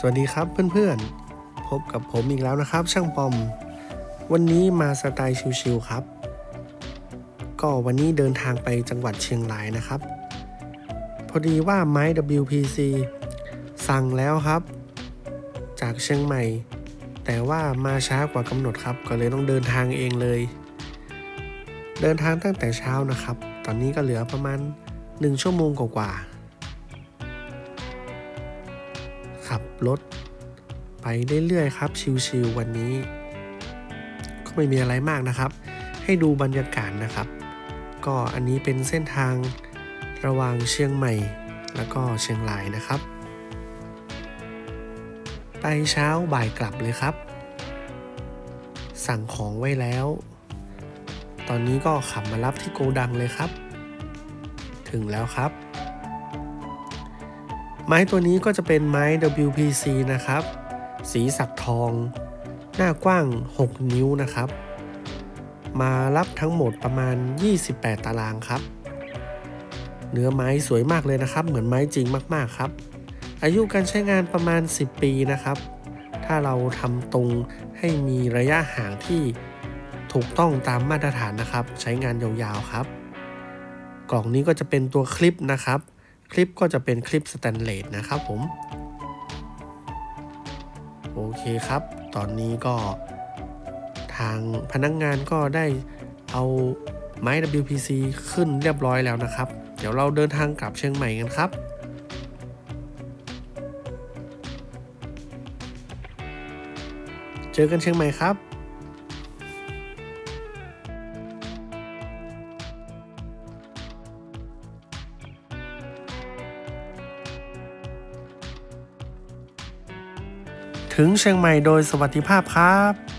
สวัสดีครับเพื่อนๆ พบกับผมอีกแล้วนะครับ ช่างปอม วันนี้มาสไตล์ชิวๆครับ ก็วันนี้เดินทางไปจังหวัดเชียงรายนะครับ พอดีว่าไม้ WPC สั่งแล้วครับ จากเชียงใหม่ แต่ว่ามาช้ากว่ากำหนดครับ ก็เลยต้องเดินทางเองเลย เดินทางตั้งแต่เช้านะครับ ตอนนี้ก็เหลือประมาณ 1 ชั่วโมงกว่าๆ ขับรถไปเรื่อยๆครับ ชิวๆวันนี้ ก็ไม่มีอะไรมากนะครับ ให้ดูบรรยากาศนะครับ ก็อันนี้เป็นเส้นทางระหว่างเชียงใหม่ แล้วก็เชียงรายนะครับ ไปเช้าบ่ายกลับเลยครับ สั่งของไว้แล้ว ตอนนี้ก็ขับมารับที่โกดังเลยครับ ถึงแล้วครับ ไม้ตัวนี้ก็จะเป็นไม้ WPC นะครับ สีสักทอง หน้ากว้าง 6 นิ้วนะครับ มารับทั้งหมดประมาณ 28 ตารางครับ เนื้อไม้สวยมากเลยนะครับ เหมือนไม้จริงมากๆครับ อายุการใช้งานประมาณ 10 ปีนะครับ ถ้าเราทำตรงให้มีระยะห่างที่ถูกต้องตามมาตรฐานนะครับ ใช้งานยาวๆครับ กล่องนี้ก็จะเป็นตัวคลิปนะครับ คลิปก็จะเป็นคลิปสแตนเลสนะครับผม โอเคครับ ตอนนี้ก็ทางพนักงงานก็ได้เอาไม้ WPC ขึ้นเรียบร้อยแล้วนะครับ เดี๋ยวเราเดินทางกลับเชียงใหม่กันครับเจอกันเชียงใหม่ครับ ถึงเชียงใหม่โดยสวัสดิภาพครับ